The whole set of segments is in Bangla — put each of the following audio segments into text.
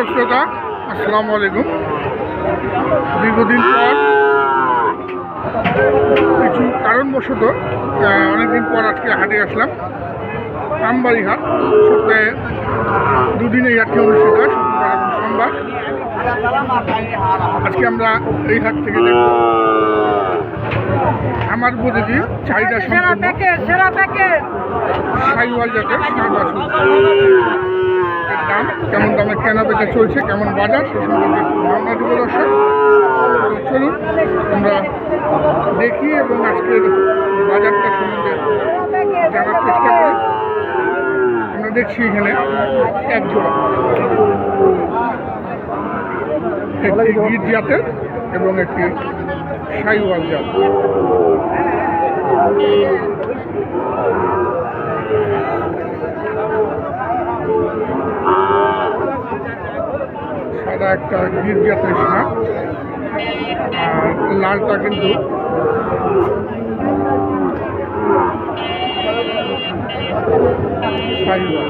দর্শক শ্রোতা আসসালামু আলাইকুম। দীর্ঘদিন পর কিছু কারণবশত অনেকদিন পর আজকে হাটে আসলাম। আমবাড়ি হাট সপ্তাহে দুদিন এই হাটটি অনুষ্ঠিত হয় শুক্রবার এবং সোমবার। আজকে আমরা এই হাট থেকে দেখব আমার উপযোগী চাহিদা সম্পন্ন সেরা প্যাকেজ সাইওয়াল জাতের এর দাম কেমন দামে কেনা বেচা চলছে, কেমন বাজার, সে সম্পর্কে ধারণা দিব দর্শক। চলুন, আমরা দেখি এবং আজকের বাজারটা সম্বন্ধে জানার চেষ্টা করি। আমরা দেখছি এখানে এক জোড়া। একটি গির জাতের এবং একটি সাইওয়াল জাত। সাদা একটা গির্জা তৃষ্ণা আর লালটা কিন্তু সাইওয়াল।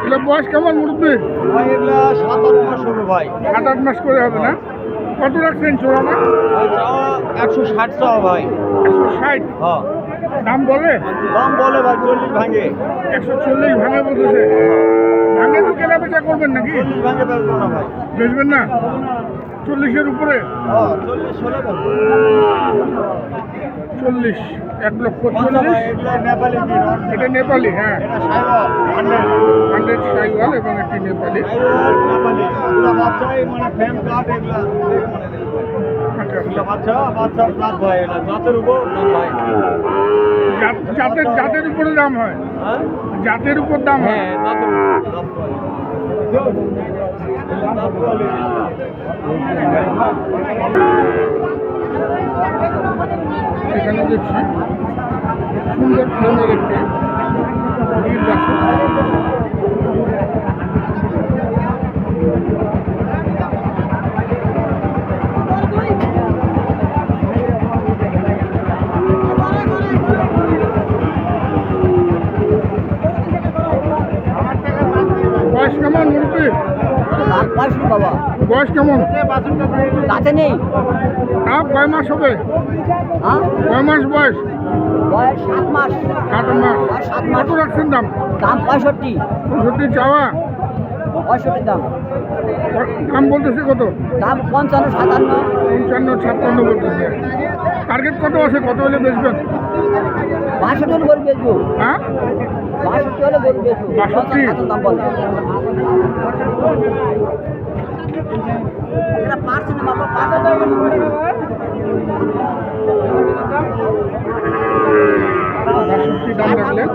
এগুলো বয়স কেমন মুরব্বী? ভাই এগুলা সাত আট মাস হবে ভাই। সাত আট মাস করে হবে না? কত রাখছেন ভাই চাওয়া একশো ষাট চাওয়া ভাই। একশো ষাট? হ্যাঁ। দাম বলে? দাম বলে ভাই চল্লিশ ভাঙে। একশো চল্লিশ ভাঙে বলতেছে। ভাঙে তো কেনা বেচা করবেন নাকি? চল্লিশ ভাঙে বেচবো না ভাই। বেচবেন না? চল্লিশের উপরে? হ্যাঁ চল্লিশ, এক লক্ষ চল্লিশ। এটা নেপালি হ্যাঁ। সাইওয়াল এবং একটি নেপালি। জাতের উপর দাম জাতের জাতের উপরে দাম হয়। হ্যাঁ জাতের উপর দাম হয়। এখানে দেখছি সুন্দর ফ্রেমের একটি বাবা। বয়স কেমন? তাতে নেই। তাও কয় মাস হবে? হ্যাঁ? কয় মাস বয়স? বয়স সাত মাস। সাত মাস। সাত মাস। কত রাখছেন দাম? দাম পঁয়ষট্টি। সত্যি চাওয়া? পঁয়ষট্টি দাম। দাম বলতেছে কত? দাম পঞ্চান্ন সাতান্ন। পঞ্চান্ন ছাপ্পান্ন বলতেছে। টার্গেট কত আছে? কত হলে বেচবেন? বাষট্টি হলে গরু বেচবো। হ্যাঁ? বাষট্টি হলে গরু বেচবো। বাষট্টি? দাম বলে। দাম রাখলেন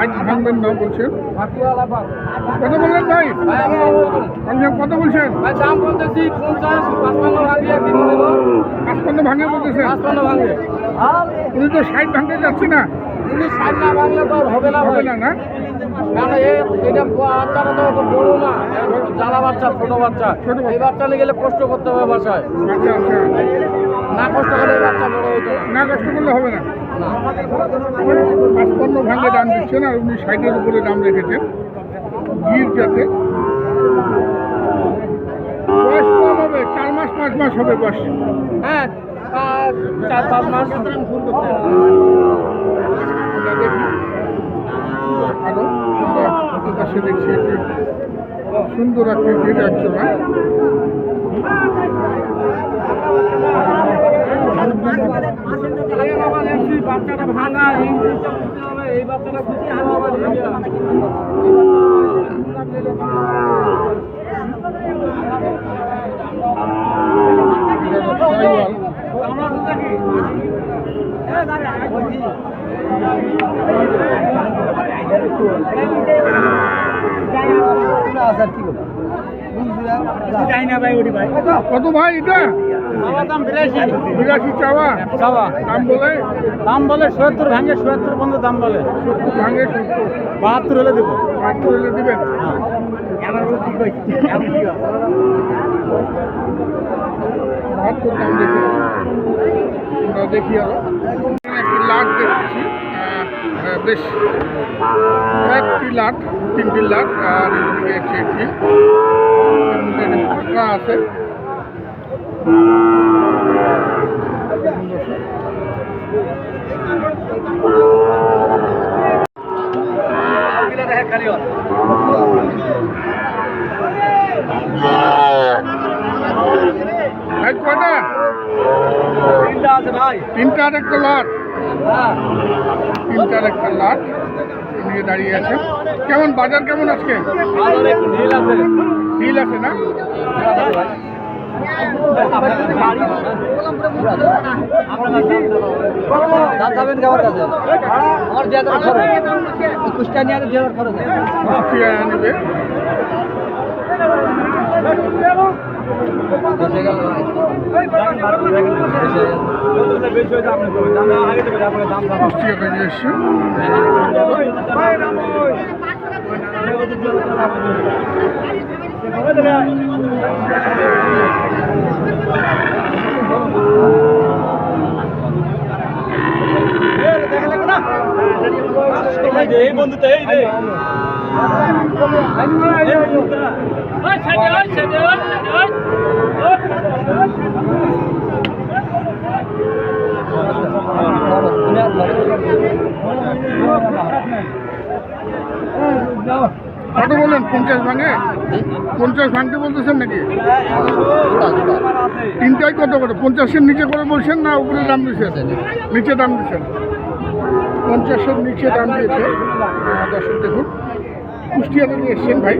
আজ ভাঙবেন না। বলছেন কত বললেন ভাই? আপনি কত বলছেন? দাম বলতেছি পঞ্চাশ পাঁচপান্ন ভাঙে বলতেছেন? পাঁচপান্ন ভাঙে উনি তো ষাট ভাঙতে যাচ্ছে না। উনি ষাট না ভাঙলে তো হবে না হবে না না? কারণ এটা বাচ্চাটা তো বড় না। জ্বালা বাচ্চা ছোট বাচ্চা। এই বাচ্চা। নিয়ে গেলে কষ্ট করতে হবে বাসায়। আচ্ছা আচ্ছা। না কষ্ট করলে বাচ্চা বড় হইতো না। কষ্ট করলে হবে না। পাঁচপান্ন ভাঙে দাম দিচ্ছেন আর উনি ষাটের উপরে দাম রেখেছেন। গির যাতে। বয়স কম হবে চার মাস পাঁচ মাস হবে বয়স। হ্যাঁ চার পাঁচ মাস। দেখি। পাশে দেখছি একটি সুন্দর বাবা দেখছি বাচ্চাটা ভাঙা এই বাচ্চাটা এই যে- সাইওয়াল কত ভাই এটা? বিরাশি। চাওয়া? দাম বলে? দাম বলে সত্তর ভাঙে সত্তর পর্যন্ত দাম বলে। ভাঙে বাহাত্তর হলে দেবো। বাহাত্তর হলে দিবেন? বাহাত্তর দাম দেখি। আমরা দেখি আরও। লাট বেশ কয়েকটি লাট তিনটি লাট আর একটি একটি আছে। ভাই কয়টা? তিনটা তিনটার একটা লাট। তিনটার একটা লাট নিয়ে দাঁড়িয়ে আছে। কেমন বাজার কেমন আজকে? ঢিল আছে। না? আমার খরচ একুশটা নিয়ে খরচ নেবে বসে গেল বেশি হয়েছে আপনি করবেন দাম আগে দেবেন আপনার দাম দাম কুষ্টিয়া থেকে এসছে এই বন্ধু তো এই রে কত বললেন পঞ্চাশ ভাঙে? পঞ্চাশ ভাঙতে বলতেছেন নাকি? তিনটাই কত করে? পঞ্চাশের নিচে করে বলছেন না উপরে দাম দিচ্ছেন নিচে দাম দিচ্ছেন পঞ্চাশের নিচে দাম দিয়েছে দর্শক দেখুন কুষ্টিয়া থেকে এসছেন ভাই।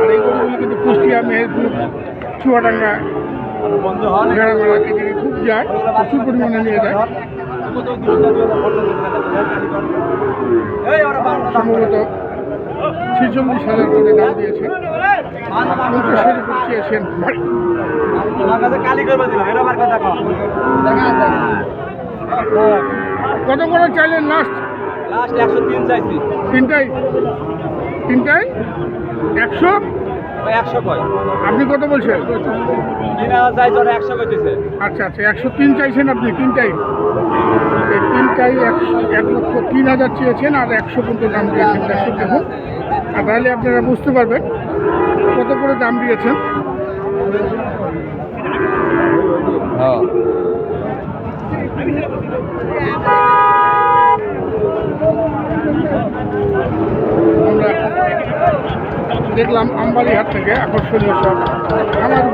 আর এই গরুগুলি কিন্তু কুষ্টিয়া, মেহেরপুর, চুয়াডাঙ্গা ভেড়ামেলা থেকে খুব যায়, প্রচুর পরিমাণে নিয়ে যায়। সম্ভবত ছেচল্লিশ হাজার করে দাম দিয়েছে। পঞ্চাশের উপর চেয়েছেন কত করে চাইলেন লাস্ট লাস্ট একশো তিন চাইছি তিনটাই। তিনটাই? একশো? একশো কয় আপনি কত বলছেন? তিন একশো কইতেছে আচ্ছা আচ্ছা একশো তিন চাইছেন আপনি, তিনটাই। তিনটাই একশো এক লক্ষ তিন হাজার চেয়েছেন আর একশো পর্যন্ত দাম দিয়েছেন। একশো দেখুন আর তাহলে আপনারা বুঝতে পারবেন কত করে দাম দিয়েছেন। আমরা দেখলাম আমবাড়ি হাট থেকে আকর্ষণীয় সব আমার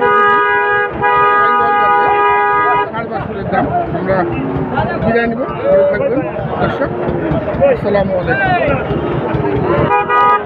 সাড়ে দাম। আমরা বিদায় নেব। ভালো থাকবেন। দর্শক, আসসালামু আলাইকুম।